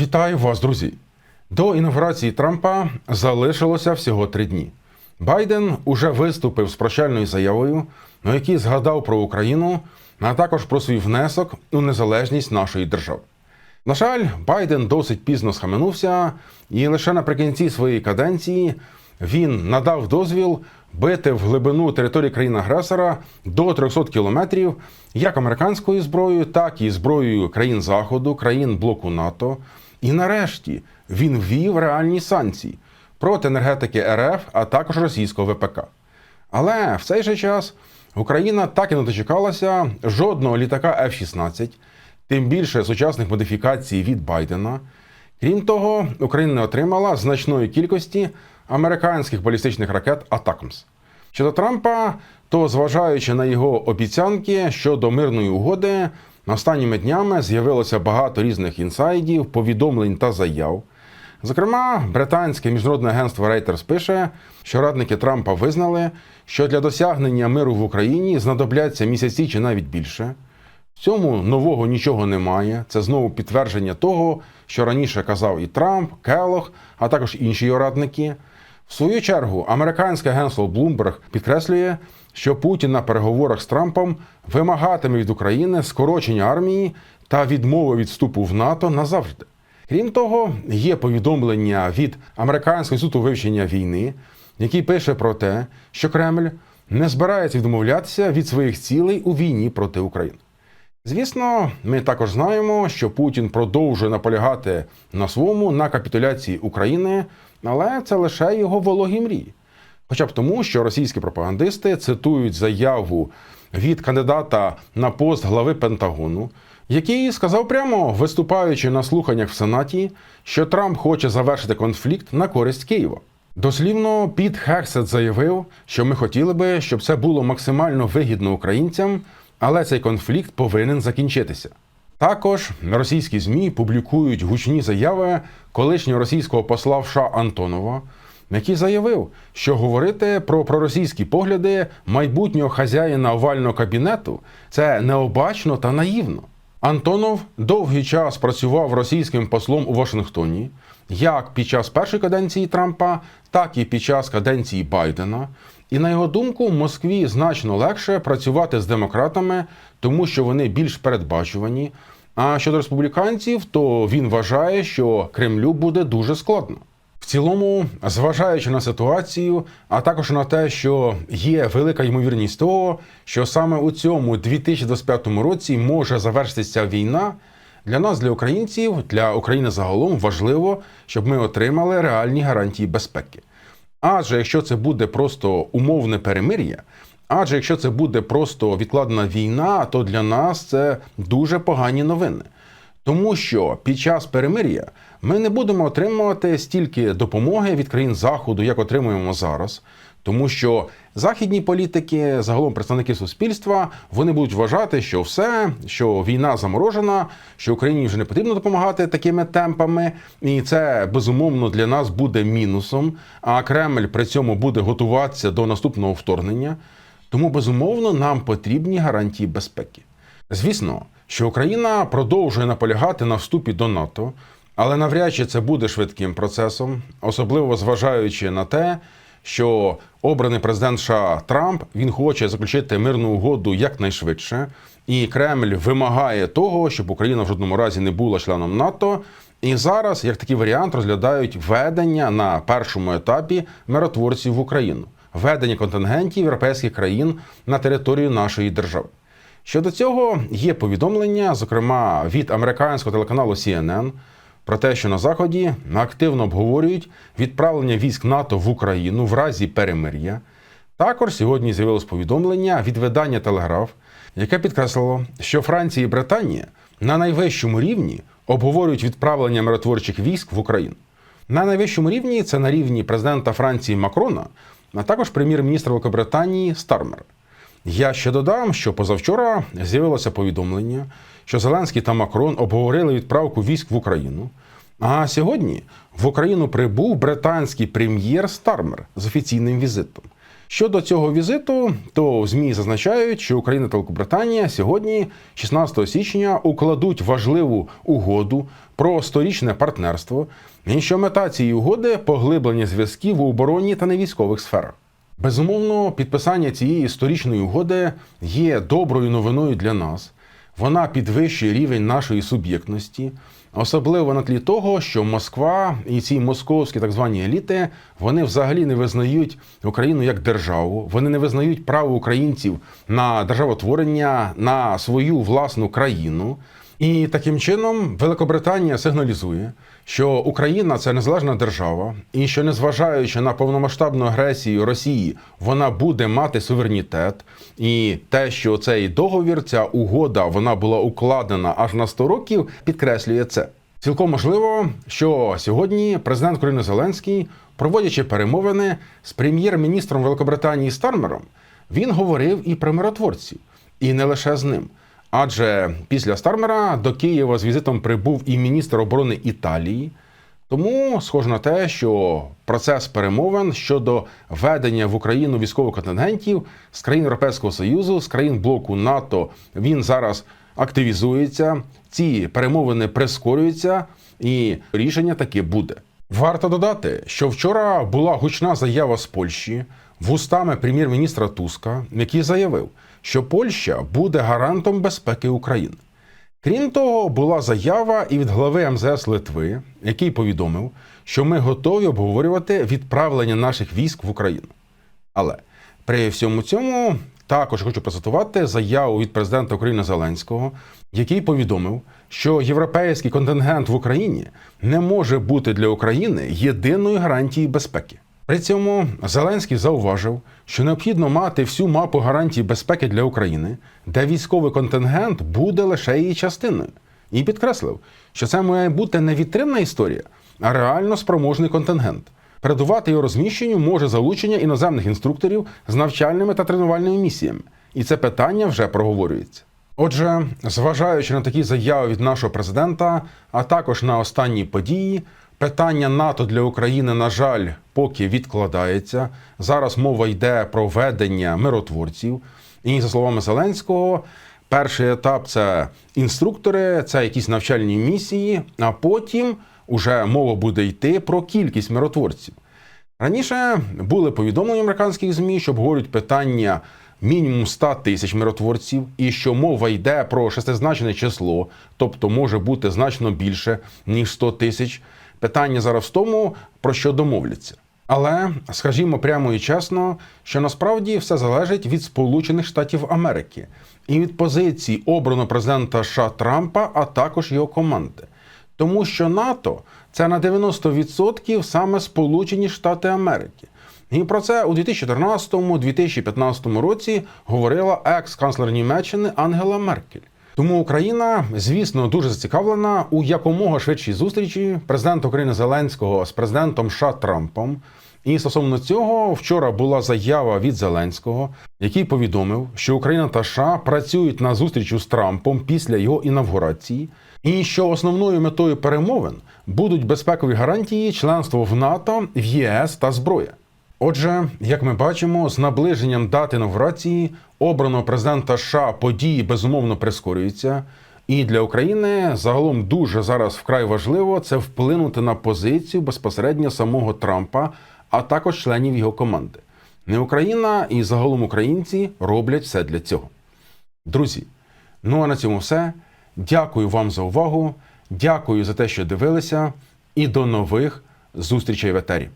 Вітаю вас, друзі! До інавгурації Трампа залишилося всього три дні. Байден уже виступив з прощальною заявою, на якій згадав про Україну, а також про свій внесок у незалежність нашої держави. На жаль, Байден досить пізно схаменувся, і лише наприкінці своєї каденції він надав дозвіл бити в глибину території країни-агресора до 300 кілометрів як американською зброєю, так і зброєю країн Заходу, країн блоку НАТО. І нарешті він ввів реальні санкції проти енергетики РФ, а також російського ВПК. Але в цей же час Україна так і не дочекалася жодного літака F-16, тим більше сучасних модифікацій від Байдена. Крім того, Україна не отримала значної кількості американських балістичних ракет Атакмс. Щодо Трампа, то зважаючи на його обіцянки щодо мирної угоди, останніми днями з'явилося багато різних інсайдів, повідомлень та заяв. Зокрема, британське міжнародне агентство Reuters пише, що радники Трампа визнали, що для досягнення миру в Україні знадобляться місяці чи навіть більше. В цьому нового нічого немає. Це знову підтвердження того, що раніше казав і Трамп, Келох, а також інші його радники. В свою чергу, американське агентство Bloomberg підкреслює, що Путін на переговорах з Трампом вимагатиме від України скорочення армії та відмови від вступу в НАТО назавжди. Крім того, є повідомлення від Американського інституту вивчення війни, який пише про те, що Кремль не збирається відмовлятися від своїх цілей у війні проти України. Звісно, ми також знаємо, що Путін продовжує наполягати на своєму на капітуляції України, але це лише його вологі мрії. Хоча б тому, що російські пропагандисти цитують заяву від кандидата на пост глави Пентагону, який сказав прямо, виступаючи на слуханнях в Сенаті, що Трамп хоче завершити конфлікт на користь Києва. Дослівно, Піт Хексет заявив, що ми хотіли би, щоб це було максимально вигідно українцям, але цей конфлікт повинен закінчитися. Також російські змі публікують гучні заяви колишнього російського посла в США Антонова, який заявив, що говорити про проросійські погляди майбутнього хазяїна овального кабінету це необачно та наївно. Антонов довгий час працював російським послом у Вашингтоні, як під час першої каденції Трампа, так і під час каденції Байдена. І на його думку, Москві значно легше працювати з демократами, тому що вони більш передбачувані. А щодо республіканців, то він вважає, що Кремлю буде дуже складно. Цілому, зважаючи на ситуацію, а також на те, що є велика ймовірність того, що саме у цьому 2025 році може завершитися війна. Для нас, для українців, для України загалом важливо, щоб ми отримали реальні гарантії безпеки. Адже якщо це буде просто умовне перемир'я, адже якщо це буде просто відкладена війна, то для нас це дуже погані новини. Тому що під час перемир'я ми не будемо отримувати стільки допомоги від країн Заходу, як отримуємо зараз. Тому що західні політики, загалом представники суспільства, вони будуть вважати, що все, що війна заморожена, що Україні вже не потрібно допомагати такими темпами, і це безумовно для нас буде мінусом. А Кремль при цьому буде готуватися до наступного вторгнення. Тому безумовно нам потрібні гарантії безпеки. Звісно, що Україна продовжує наполягати на вступі до НАТО, але навряд чи це буде швидким процесом, особливо зважаючи на те, що обраний президент США Трамп він хоче заключити мирну угоду якнайшвидше, і Кремль вимагає того, щоб Україна в жодному разі не була членом НАТО. І зараз як такий варіант розглядають введення на першому етапі миротворців в Україну, введення контингентів європейських країн на територію нашої держави. Щодо цього є повідомлення, зокрема від американського телеканалу CNN, про те, що на заході активно обговорюють відправлення військ НАТО в Україну в разі перемир'я. Також сьогодні з'явилось повідомлення від видання Телеграф, яке підкреслило, що Франція і Британія на найвищому рівні обговорюють відправлення миротворчих військ в Україну. На найвищому рівні це на рівні президента Франції Макрона, а також прем'єр-міністра Великобританії Стармер. Я ще додам, що позавчора з'явилося повідомлення, що Зеленський та Макрон обговорили відправку військ в Україну. А сьогодні в Україну прибув британський прем'єр Стармер з офіційним візитом. Щодо цього візиту, то в ЗМІ зазначають, що Україна та Великобританія сьогодні, 16 січня, укладуть важливу угоду про сторічне партнерство, і що мета цієї угоди поглиблення зв'язків у оборонній та невійськових сферах. Безумовно, підписання цієї історичної угоди є доброю новиною для нас. Вона підвищує рівень нашої суб'єктності, особливо на тлі того, що Москва і ці московські так звані еліти вони взагалі не визнають Україну як державу, вони не визнають право українців на державотворення, на свою власну країну. І таким чином Великобританія сигналізує, що Україна це незалежна держава, і що, незважаючи на повномасштабну агресію Росії, вона буде мати суверенітет. І те, що цей договір, ця угода, вона була укладена аж на 100 років, підкреслює це. Цілком можливо, що сьогодні президент України Зеленський, проводячи перемовини з прем'єр-міністром Великобританії Стармером, він говорив і про миротворців, і не лише з ним. Адже після Стармера до Києва з візитом прибув і міністр оборони Італії. Тому схоже на те, що процес перемовин щодо ведення в Україну військових контингентів з країн Європейського Союзу, з країн блоку НАТО, він зараз активізується. Ці перемовини прискорюються, і рішення таки буде. Варто додати, що вчора була гучна заява з Польщі вустами прем'єр-міністра Туска, який заявив, що Польща буде гарантом безпеки України. Крім того, була заява і від глави МЗС Литви, який повідомив, що ми готові обговорювати відправлення наших військ в Україну. Але при всьому цьому також хочу процитувати заяву від президента України Зеленського, який повідомив, що європейський контингент в Україні не може бути для України єдиною гарантією безпеки. При цьому Зеленський зауважив, що необхідно мати всю мапу гарантій безпеки для України, де військовий контингент буде лише її частиною, і підкреслив, що це має бути не вітринна історія, а реально спроможний контингент. Передувати його розміщенню може залучення іноземних інструкторів з навчальними та тренувальними місіями, і це питання вже проговорюється. Отже, зважаючи на такі заяви від нашого президента, а також на останні події, питання НАТО для України, на жаль, поки відкладається. Зараз мова йде про ведення миротворців. І за словами Зеленського, перший етап це інструктори, це якісь навчальні місії, а потім уже мова буде йти про кількість миротворців. Раніше були повідомлення американських ЗМІ, що обговорюють питання мінімум 100 тисяч миротворців, і що мова йде про шестизначне число, тобто може бути значно більше ніж 100 тисяч. Питання зараз в тому, про що домовляться. Але скажімо прямо і чесно, що насправді все залежить від Сполучених Штатів Америки і від позиції обраного президента США Трампа, а також його команди. Тому що НАТО це на 90% саме Сполучені Штати Америки. І про це у 2014-2015 році говорила екс-канцлер Німеччини Ангела Меркель. Тому Україна, звісно, дуже зацікавлена у якомога швидшій зустрічі президента України Зеленського з президентом США Трампом. І стосовно цього, вчора була заява від Зеленського, який повідомив, що Україна та США працюють на зустрічі з Трампом після його інавгурації, і що основною метою перемовин будуть безпекові гарантії членства в НАТО, в ЄС та зброя. Отже, як ми бачимо, з наближенням дати інавгурації обраного президента США події безумовно прискорюються. І для України загалом дуже зараз вкрай важливо це вплинути на позицію безпосередньо самого Трампа, а також членів його команди. Не Україна і загалом українці роблять все для цього. Друзі, ну а на цьому все. Дякую вам за увагу. Дякую за те, що дивилися, і до нових зустрічей в етері.